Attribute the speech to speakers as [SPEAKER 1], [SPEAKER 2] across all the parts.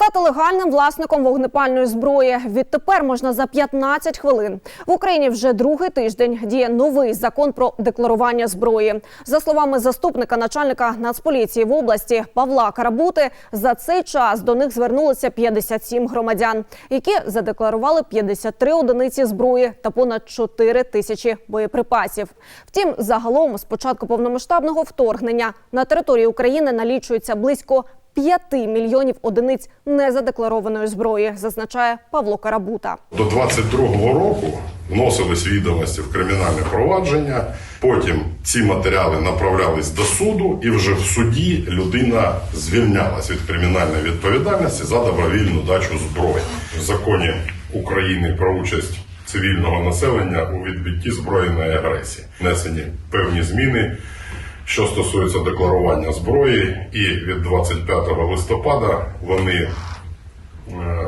[SPEAKER 1] Стати легальним власником вогнепальної зброї відтепер можна за 15 хвилин. В Україні вже другий тиждень діє новий закон про декларування зброї. За словами заступника начальника Нацполіції в області Павла Карабути, за цей час до них звернулося 57 громадян, які задекларували 53 одиниці зброї та понад 4 тисячі боєприпасів. Втім, загалом з початку повномасштабного вторгнення на території України налічується близько 5 мільйонів одиниць незадекларованої зброї, зазначає Павло Карабута.
[SPEAKER 2] До 22-го року вносились відомості в кримінальне провадження. Потім ці матеріали направлялись до суду, і вже в суді людина звільнялась від кримінальної відповідальності за добровільну дачу зброї. В законі України про участь цивільного населення у відбитті збройної агресії внесені певні зміни. Що стосується декларування зброї, і від 25 листопада вони е,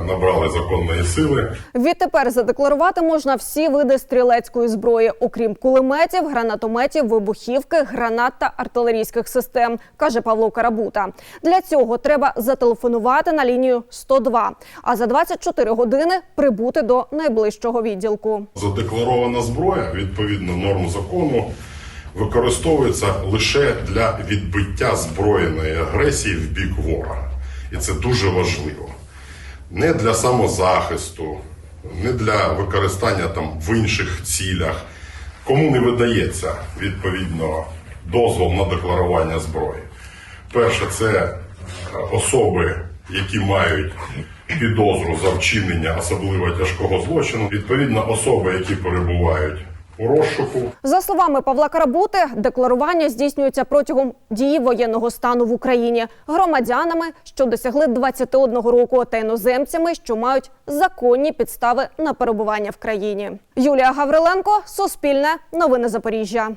[SPEAKER 2] набрали законної сили.
[SPEAKER 1] Відтепер задекларувати можна всі види стрілецької зброї, окрім кулеметів, гранатометів, вибухівки, гранат та артилерійських систем, каже Павло Карабута. Для цього треба зателефонувати на лінію 102, а за 24 години прибути до найближчого відділку.
[SPEAKER 2] Задекларована зброя, відповідно норм закону, використовується лише для відбиття збройної агресії в бік ворога. І це дуже важливо. Не для самозахисту, не для використання там в інших цілях. Кому не видається відповідно дозвол на декларування зброї. Перше, це е, особи, які мають підозру за вчинення особливо тяжкого злочину, відповідно, особи, які перебувають розшуку,
[SPEAKER 1] За словами Павла Карабути, декларування здійснюється протягом дії воєнного стану в Україні громадянами, що досягли 21 року, та іноземцями, що мають законні підстави на перебування в країні. Юлія Гавриленко, Суспільне, Новини Запоріжжя.